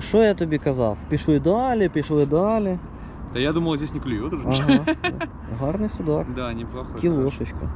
що я тобі казав? Пішли далі, пішли далі. Да я думал, здесь не клюет уже. Ага. Гарний судак. Да, неплохо. Кілошечка.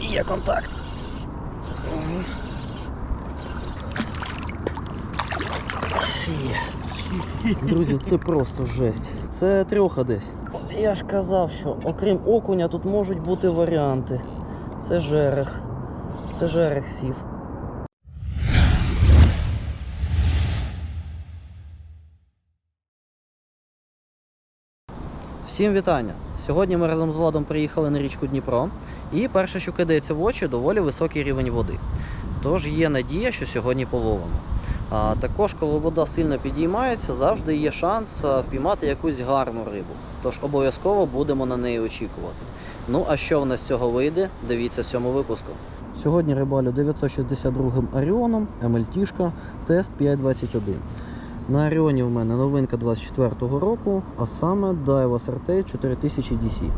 Є контакт. Є. Друзі, це просто жесть. Це трьоха десь. Я ж казав, що окрім окуня тут можуть бути варіанти. Це жерех. Це жерех сів. Всім вітання! Сьогодні ми разом з Владом приїхали на річку Дніпро, і перше, що кидається в очі, доволі високий рівень води. Тож є надія, що сьогодні половимо. А також, коли вода сильно підіймається, завжди є шанс впіймати якусь гарну рибу. Тож обов'язково будемо на неї очікувати. Ну а що в нас з цього вийде, дивіться в цьому випуску. Сьогодні рибалю 962 м Аріоном, МЛТшка, тест 521. На Аріоні в мене новинка 24-го року, а саме Daiwa SRT 4000 DC.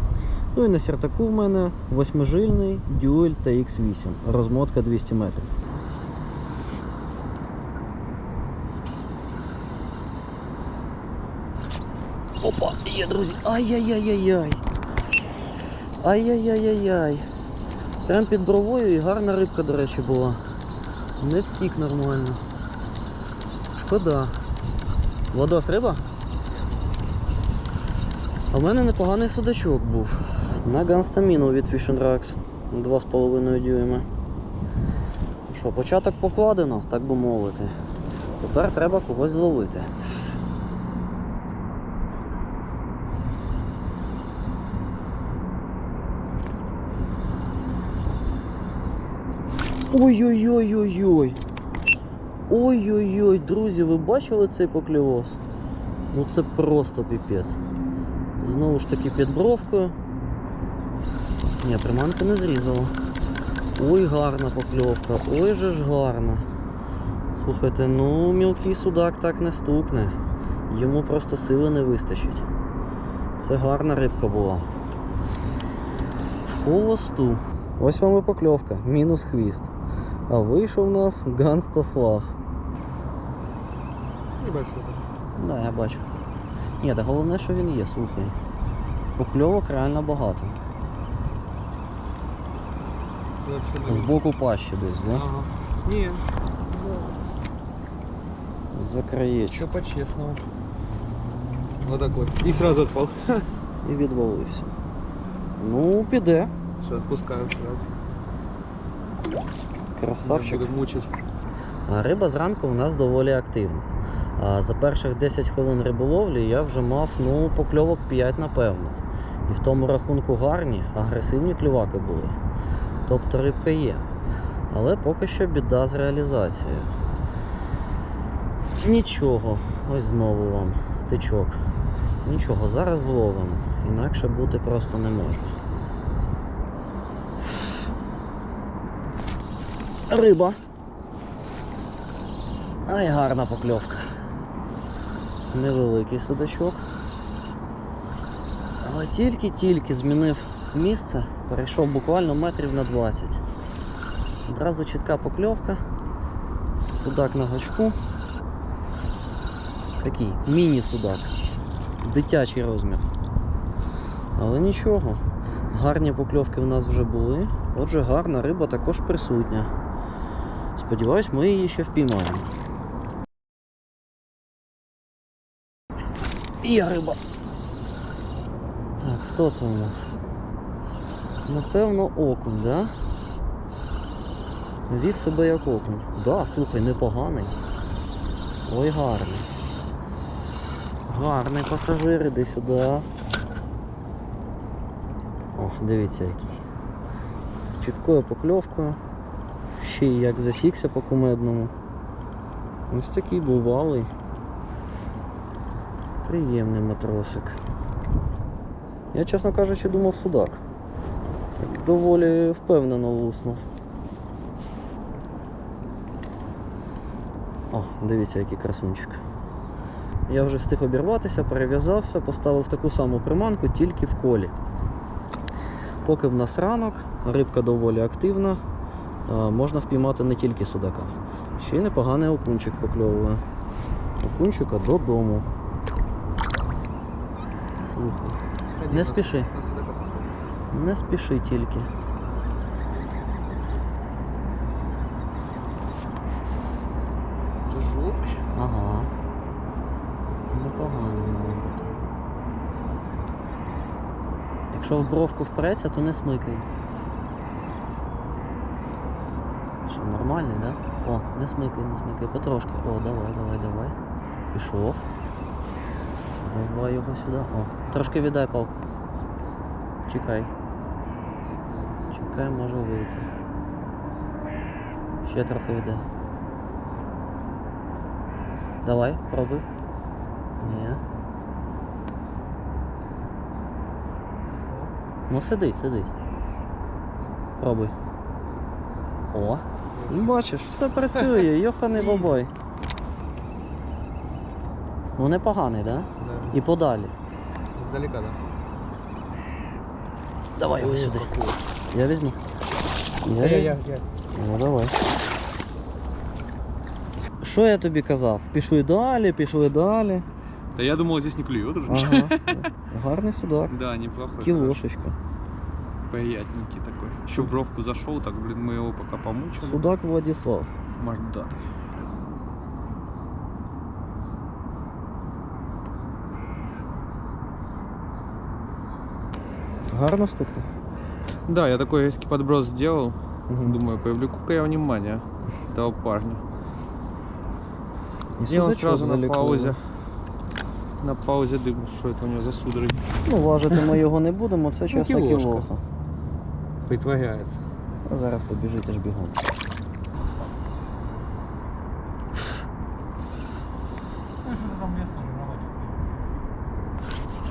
Ну і на сертаку в мене восьмижильний Duel TX8, розмотка 200 метрів. Опа, є, друзі. Ай-яй-яй-яй-яй. Ай-яй-яй-яй-яй. Прям під бровою і гарна рибка, до речі, була. Не всік нормально. Шкода. Водос риба? А в мене непоганий судачок був. На ганстаміну від Fish and Racks. 2,5 дюйма. Що, початок покладено, так би мовити. Тепер треба когось зловити. Ой-ой-ой-ой-ой. Ой-ой-ой, друзі, ви бачили цей покльовоз? Ну це просто піпець. Знову ж таки під бровкою. Ні, приманка не зрізала. Ой, гарна покльовка, ой же ж гарна. Слухайте, ну мілкий судак так не стукне. Йому просто сили не вистачить. Це гарна рибка була. В холосту. Ось вам і покльовка, мінус хвіст. А вийшов у нас ганстаслаг. Небольшой. Да, я бачу. Ні, та головне, що він є, слухай. Покльовок реально багато. З боку пащі десь, да? Ага. Не, За краєчок. что по-честному. Вот такой. И сразу отпал. І відвалився. Ну, піде. Все, отпускаю сразу. Красавчик. Риба зранку у нас доволі активна. А за перших 10 хвилин риболовлі я вже мав ну, покльовок 5, напевно. І в тому рахунку гарні, агресивні клюваки були. Тобто рибка є. Але поки що біда з реалізацією. Нічого, ось знову вам тичок. Нічого, зараз зловимо. Інакше бути просто не може. Риба. Ай, гарна покльовка. Невеликий судачок. Але тільки-тільки змінив місце, перейшов буквально метрів на 20. Одразу чітка покльовка. Судак на гачку. Такий міні-судак. Дитячий розмір. Але нічого. Гарні покльовки в нас вже були. Отже, гарна риба також присутня. Сподіваюсь, ми її ще впіймаємо. Є риба. Так, хто це у нас? Напевно, окунь, да? Вів себе як окунь. Да, слухай, непоганий. Ой, гарний. Гарний пасажир, іди сюди. О, дивіться який. З чіткою покльовкою. Ще й як засікся по кумедному. Ось такий бувалий. Приємний матросик. Я, чесно кажучи, думав судак. Доволі впевнено луснув. О, дивіться, який красунчик. Я вже встиг обірватися, перев'язався, поставив таку саму приманку, тільки в колі. Поки в нас ранок, рибка доволі активна. Можна впіймати не тільки судака. Ще й непоганий окунчик покльовує. Окунчика додому. Слухай. Не спіши. Не спіши тільки. Ага. Непогано. Якщо в бровку впреться, то не смикай. Що, нормальний, да? О, не смикай, не смикай, потрошки. О, давай, давай, давай. Пішов. Давай його сюди. О, трошки віддай палку. Чекай. Чекай, може вийти. Ще трохи віддай. Давай, пробуй. Ні. Ну сидись, сидись. Пробуй. О. Ну, Бачиш, все працює, йоханий бабой. Ну непоганий, да? Да. І подалі. Издалека, да? Давай його сюди. Я візьму. Я Я, я, я. Ну давай. Що я тобі казав? Пішли далі, пішли далі. Да я думал, здесь не клюет уже. Ага. Гарний судак. Да, неплохой. Кілошечка хороший, Приятненький такой. Еще в бровку зашел, так, блин, мы его пока помучили. Судак Владислав. Маждатый. Гарно стукнув. Да, я такой резкий подброс сделал. Мгм. Думаю, привлеку-ка я внимание этого парня. І И он судачок сразу на залікував. паузе. На паузе дым, что это у него за судороги. Ну, важити ми його не будемо, це чесна кілошка. кілоха. Притворяется. А зараз побіжить аж бігом.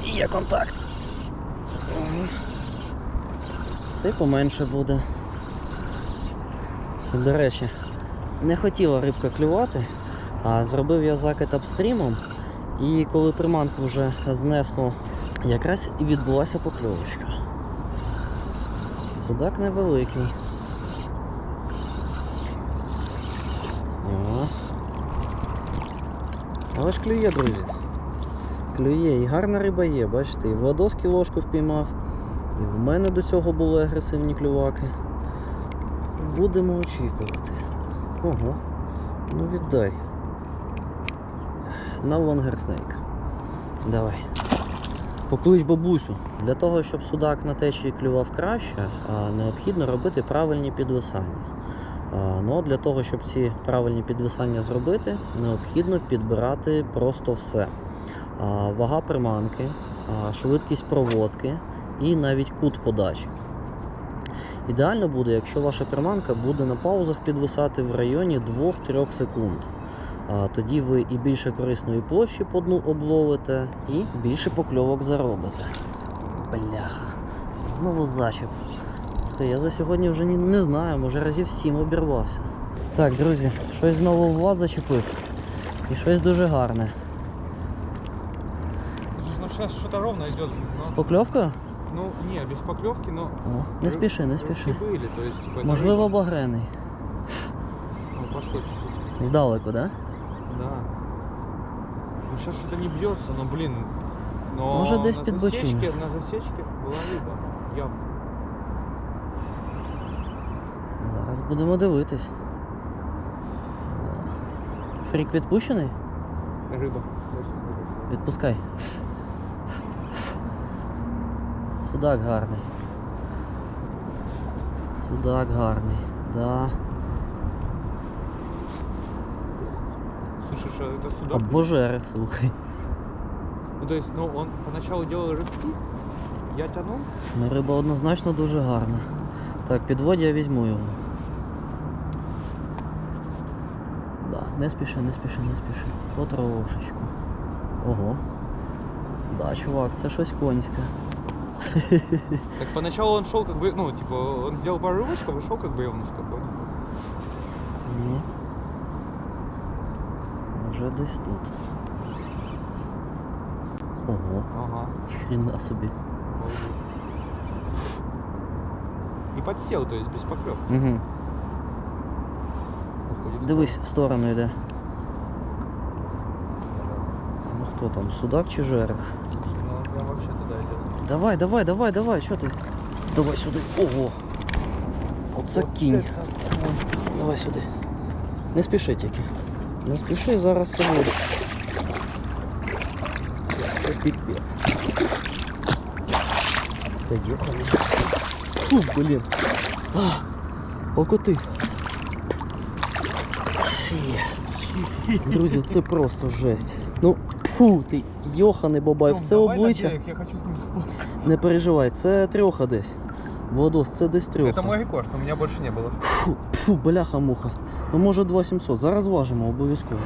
Є контакт. Цей поменше буде. До речі, не хотіла рибка клювати, а зробив я закид апстрімом. І коли приманку вже знесло, якраз і відбулася покльовочка. Судак невеликий. Але ж клює, друзі. Клює, і гарна риба є, бачите, і Владос ложку впіймав, і в мене до цього були агресивні клюваки. Будемо очікувати. Ого. Ну віддай. На лонгерснейк. Давай. Поклич бабусю. Для того, щоб судак на течії клював краще, необхідно робити правильні підвисання. Ну, для того, щоб ці правильні підвисання зробити, необхідно підбирати просто все. Вага приманки, швидкість проводки і навіть кут подачі. Ідеально буде, якщо ваша приманка буде на паузах підвисати в районі 2-3 секунд. А, Тоді ви і більше корисної площі по дну обловите, і більше покльовок заробите. Бляха. Знову зачеп. Слухай, Я за сьогодні вже ні- не знаю, може разів сім обірвався. Так, друзі, щось знову Влад зачепив. І щось дуже гарне. Ну сейчас что-то ровно идет. З покльовкою? Ну, не, без поклевки, но... О, не спіши, не спіши. были, то есть, типа, это Можливо, рыба. багрений. Ну, пошло чуть-чуть. Здалеку, да? Да. Ну, сейчас что-то не бьется, но, блин... Но Может, десь на під бочину. засечке, на засечке была рыба. Явно. Зараз будемо дивитись. Да. Фрік відпущений? Рыба. Відпускай. Судак гарний. Судак гарний. Да. Слушай, что это сюда? Або жерех, слухай. Ну, то есть, ну, он поначалу делал рыбки, я тянул, Ну, риба однозначно дуже гарна. Так, підводь, я візьму його. Да, не спіши, не спіши, не спіши. Потрошечку. Ого. Да, чувак, це щось конське. Так поначалу он шел как бы, ну, типа, он сделал пару рывочков и шел как бревнышко, понял? Ну. Вже десь тут. Ого, Ага. хрена собі. И подсел, то есть без поклев. Угу. Дивись, в сторону йде. Ну хто там, судак чи жерех? Ну, он прям вообще туда идет. Давай, давай, давай, давай, що ти? Давай сюди. Ого. Оце кінь. Давай сюди. Не спіши тільки. Не спіши, зараз це буде. Це піпець. Та йоханий. Фу, блін. А, покотив. Друзі, це просто жесть. Ну, фу, ти йоханий бабай, все обличчя. Я хочу с ним. Не переживай, це трьоха десь. Водос, це десь трьоха. Это мой рекорд, у меня больше не было. Фу, фу, бляха-муха. Ну може 2700. Зараз важимо обов'язково.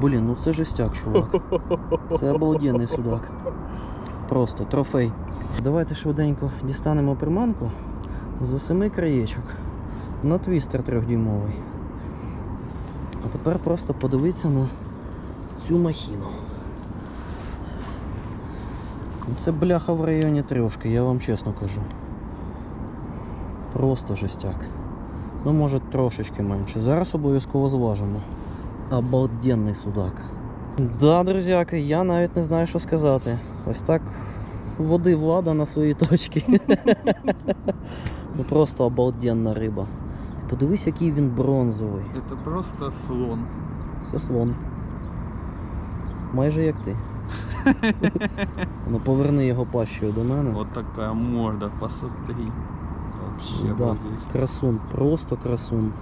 Блін, ну це жестяк, чувак. Це обалденний судак. Просто трофей. Давайте швиденько дістанемо приманку за семи краєчок. На твістер трьохдюймовий. А тепер просто подивіться на цю махіну. Ну, Це бляха в районі трьошки, я вам чесно кажу. Просто жестяк. Ну, може трошечки менше. Зараз обов'язково зважимо. Обалденний судак. Да, друзяки, я навіть не знаю, що сказати. Ось так води влада на свої точки. ну просто обалденна риба. Подивись, який він бронзовий. Это просто слон. Це слон. Майже як ти. ну поверни його пащею до мене. Вот такая морда, посмотри. Вообще Да, обалдеть. красун, просто красун.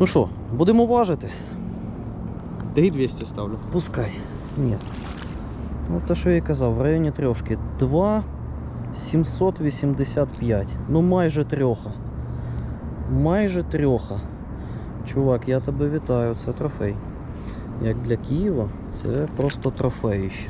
Ну що, будемо важити? Да и 200 ставлю. Пускай. Ні. Ну, те, що я і казав, в районі трьошки. 2 785. Ну майже трьоха. Майже трьоха. Чувак, я тебе вітаю, це трофей. Як для Києва, це просто трофеїще.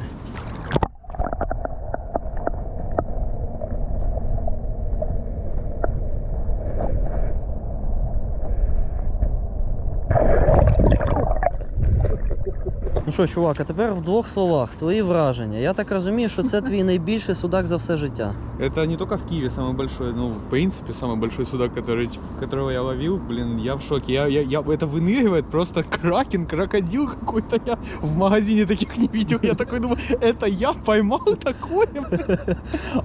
що, чувак, а тепер в двох словах твої враження. Я так розумію, що це твій найбільший судак за все життя. Это не только в Киеве самый большой, ну, в принципе, самый большой судак, который, которого я ловил, блин, я в шоке. Я, я, я, это выныривает просто кракен, крокодил какой-то. Я в магазине таких не видел. Я такой думаю, это я поймал такое, блин.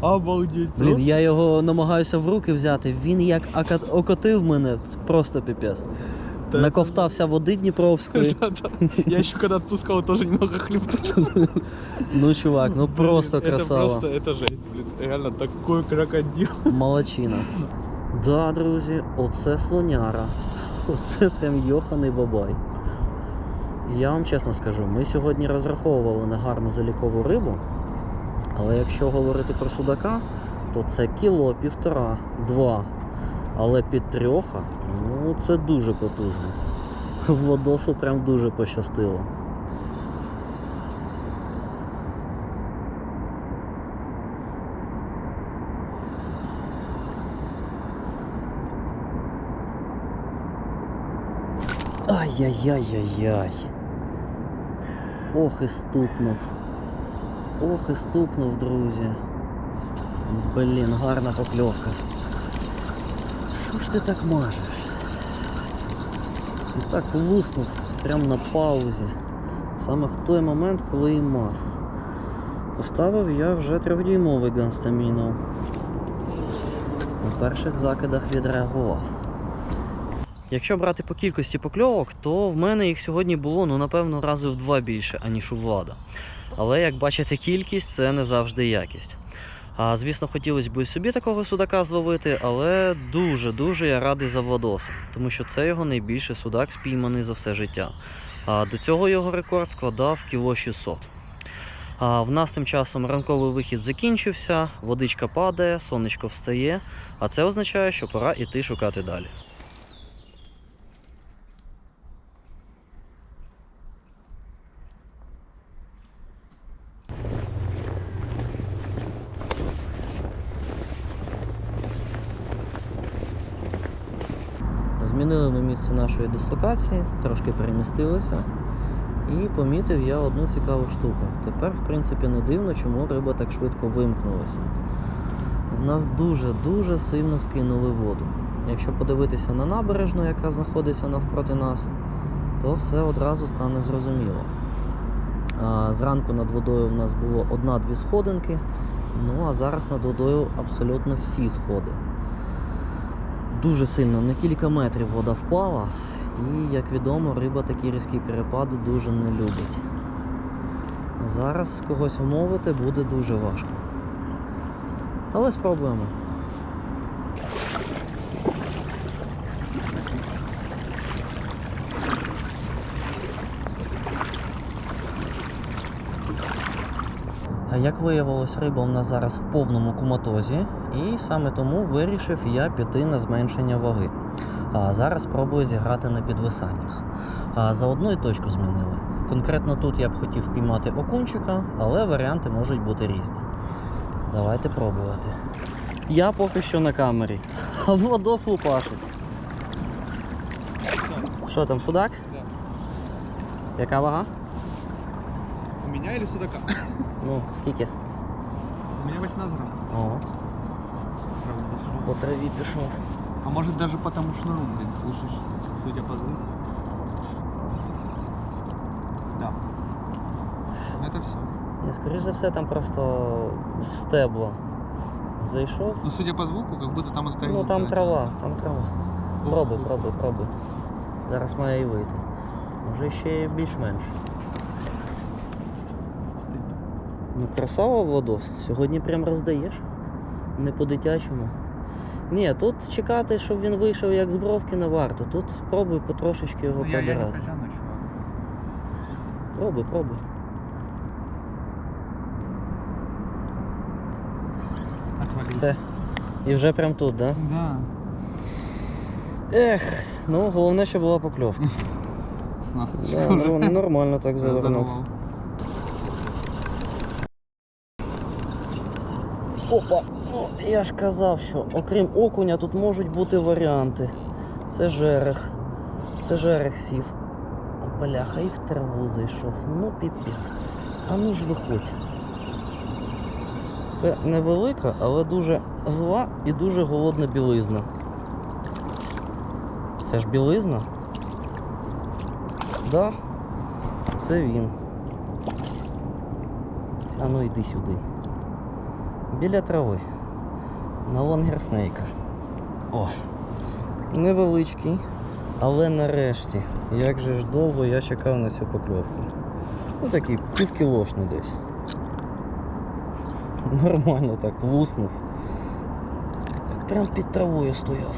Обалдеть. Блін, просто. я його намагаюся в руки взяти. Він як ока- окотив мене, це просто піпець. Та Наковтався води Дніпровської. Я еще когда отпускал, тоже немного хлебнул. Ну, чувак, ну просто красава. просто, это жесть, блин. Реально такой крокодил. Молодчина. Да, друзі, оце слоняра. Оце прям йоханий бабай. Я вам чесно скажу, ми сьогодні розраховували на гарну залікову рибу, але якщо говорити про судака, то це кіло, півтора, два. Але під трьоха, ну це дуже потужно. Владосу прям дуже пощастило. Ай-яй-яй-яй-яй. Ох і стукнув. Ох і стукнув, друзі. Блін, гарна покльовка. Що ж ти так мажеш? І так луснув прямо на паузі. Саме в той момент, коли і мав. Поставив я вже трьохдюймовий ганстаміно. На перших закидах відреагував. Якщо брати по кількості покльовок, то в мене їх сьогодні було ну напевно рази в два більше, аніж у влада. Але як бачите, кількість це не завжди якість. А звісно, хотілося б і собі такого судака зловити, але дуже-дуже я радий за Владоса, тому що це його найбільший судак, спійманий за все життя. А до цього його рекорд складав кіло 600. А в нас тим часом ранковий вихід закінчився, водичка падає, сонечко встає, а це означає, що пора йти шукати далі. Змінили ми місце нашої дислокації, трошки перемістилися. І помітив я одну цікаву штуку. Тепер, в принципі, не дивно, чому риба так швидко вимкнулася. в нас дуже-дуже сильно скинули воду. Якщо подивитися на набережну, яка знаходиться навпроти нас, то все одразу стане зрозуміло. Зранку над водою в нас було одна-дві сходинки, ну а зараз над водою абсолютно всі сходи. Дуже сильно, на кілька метрів вода впала, і, як відомо, риба такі різкі перепади дуже не любить. Зараз когось вмовити буде дуже важко. Але спробуємо. Як виявилось, риба у нас зараз в повному куматозі, і саме тому вирішив я піти на зменшення ваги. А зараз спробую зіграти на підвисаннях. А заодно і точку змінили. Конкретно тут я б хотів піймати окунчика, але варіанти можуть бути різні. Давайте пробувати. Я поки що на камері, а Владос лупашить. Що там, судак? Да. Яка вага? У меня или судака? Ну, скільки? У меня 18 грамм. по траві пішов. А может даже по тому шнуру, блин, слышишь? Судя по звуку. Да. Ну, Это все. Ні, скоріш за все, там просто в стебло зайшов. Ну, судя по звуку, как будто там это Ну там трава, там трава. Пробуй, пробуй, пробуй. Зараз має і вийти. Може ще й більш-менш. Ну красава Владос. Сьогодні прям роздаєш. Не по-дитячому. Ні, тут чекати, щоб він вийшов як з бровки не варто. Тут пробуй потрошечки його Ну, я, я не продирати. чувак. Пробуй, пробуй. Отвалился. Все. І вже прям тут, да? Да. Ех, ну головне, щоб була покльовка. С нас Да, ну, нормально так завернув. Опа! Ну, я ж казав, що окрім окуня тут можуть бути варіанти. Це жерех. Це жерех сів. Бляха, і в траву зайшов. Ну піпець. А ну ж виходь. Це невелика, але дуже зла і дуже голодна білизна. Це ж білизна? Да, це він. А ну йди сюди. Біля трави. На лонгерснейка. О! Невеличкий. Але нарешті, як же ж довго я чекав на цю покльовку. Ну такий півкілошний десь. Нормально так луснув. Прям під травою стояв.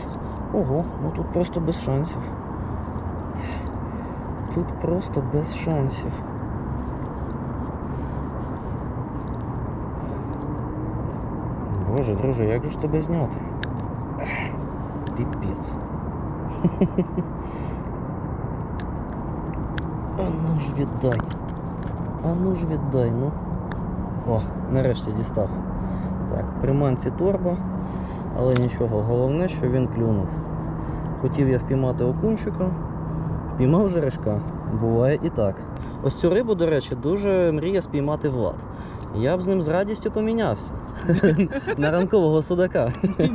Ого, ну тут просто без шансів. Тут просто без шансів. Боже, друже, як же ж тебе зняти? Піпець. А ну ж віддай. А ну ж віддай, ну. О, нарешті дістав. Так, приманці торба, але нічого, головне, що він клюнув. Хотів я впіймати окунчика, впіймав жерешка. Буває і так. Ось цю рибу, до речі, дуже мріє спіймати Влад. Я б з ним з радістю помінявся. На ранкового судака.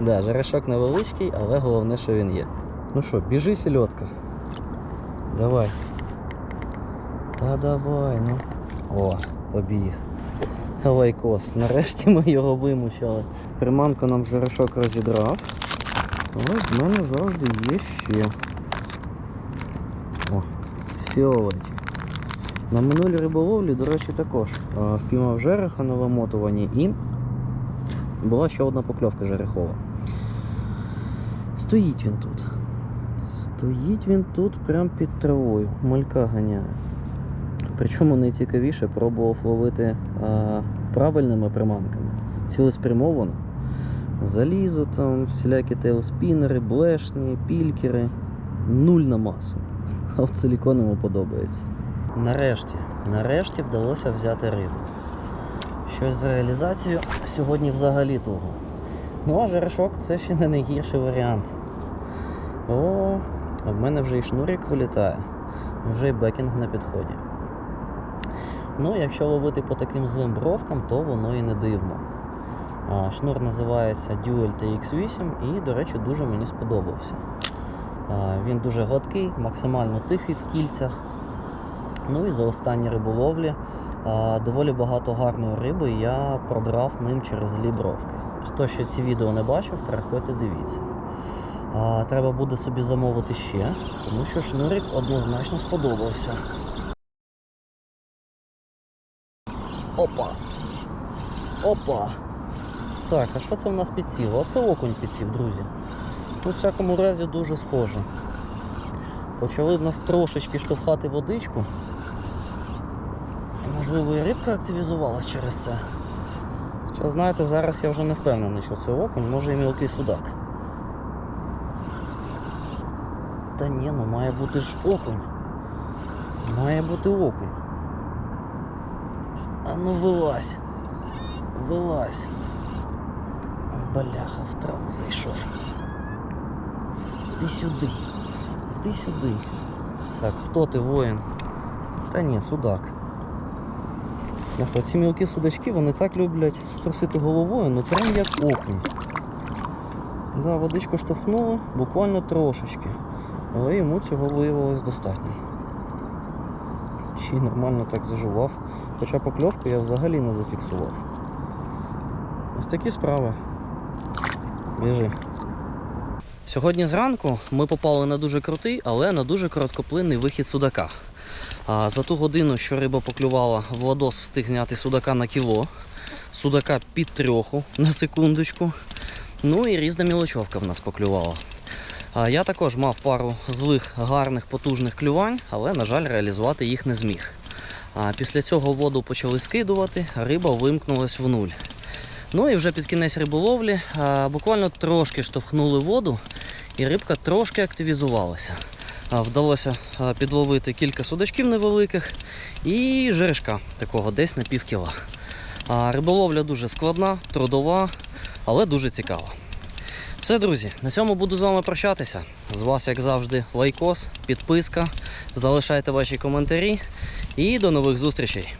Да, жерешок невеличкий, але головне, що він є. Ну що, біжи сільотка. Давай. Та давай, ну. О, побіг. Лайкос. Нарешті ми його вимучили. Приманку нам жерешок розідрав. Але в мене завжди є ще. О, фіолеті. На минулій риболовлі, до речі, також е, впіймав жереха на вимотуванні і була ще одна покльовка жерехова. Стоїть він тут. Стоїть він тут прямо під травою. Малька ганяє. Причому найцікавіше пробував ловити е, правильними приманками. Цілеспрямовано. Залізо там, всілякі тейлспінери, блешні, пількери. Нуль на масу. А от силікон йому подобається. Нарешті, нарешті вдалося взяти рибу. Щось з реалізацією сьогодні взагалі того. Ну а жерешок це ще не найгірший варіант. О, а в мене вже і шнурик вилітає, вже і бекінг на підході. Ну, якщо ловити по таким злим бровкам, то воно і не дивно. Шнур називається Dual TX8 і, до речі, дуже мені сподобався. Він дуже гладкий, максимально тихий в кільцях. Ну і за останні риболовлі доволі багато гарної риби я продрав ним через злі бровки. Хто ще ці відео не бачив, переходьте, дивіться. Треба буде собі замовити ще, тому що шнурик однозначно сподобався. Опа! Опа! Так, а що це в нас підсіло? А це окунь підсів, друзі. Ну, в всякому разі, дуже схоже. Почали в нас трошечки штовхати водичку. Можливо, і рибка активізувалась через це. Хоча, знаєте, зараз я вже не впевнений, що це окунь, може і мілкий судак. Та ні, ну має бути ж окунь. Має бути окунь. А ну вилазь. Вилазь. Бляха, в траву зайшов. Іди сюди. Іди сюди. Так, хто ти воїн? Та ні, судак. Ах, Оці мілкі судачки, вони так люблять трусити головою, ну прям як окунь. Да, водичку штовхнули буквально трошечки. Але йому цього виявилось достатньо. Ще й нормально так зажував. Хоча покльовку я взагалі не зафіксував. Ось такі справи. Біжи. Сьогодні зранку ми попали на дуже крутий, але на дуже короткоплинний вихід судака. А за ту годину, що риба поклювала, Владос встиг зняти судака на кіло, судака під трьоху на секундочку. Ну і різна мілочовка в нас поклювала. А я також мав пару злих, гарних, потужних клювань, але, на жаль, реалізувати їх не зміг. А після цього воду почали скидувати, риба вимкнулась в нуль. Ну і вже під кінець риболовлі а, буквально трошки штовхнули воду, і рибка трошки активізувалася. А, Вдалося а, підловити кілька судачків невеликих і жерешка такого десь на пів кіла. А, Риболовля дуже складна, трудова, але дуже цікава. Все, друзі, на цьому буду з вами прощатися. З вас, як завжди, лайкос, підписка. Залишайте ваші коментарі і до нових зустрічей.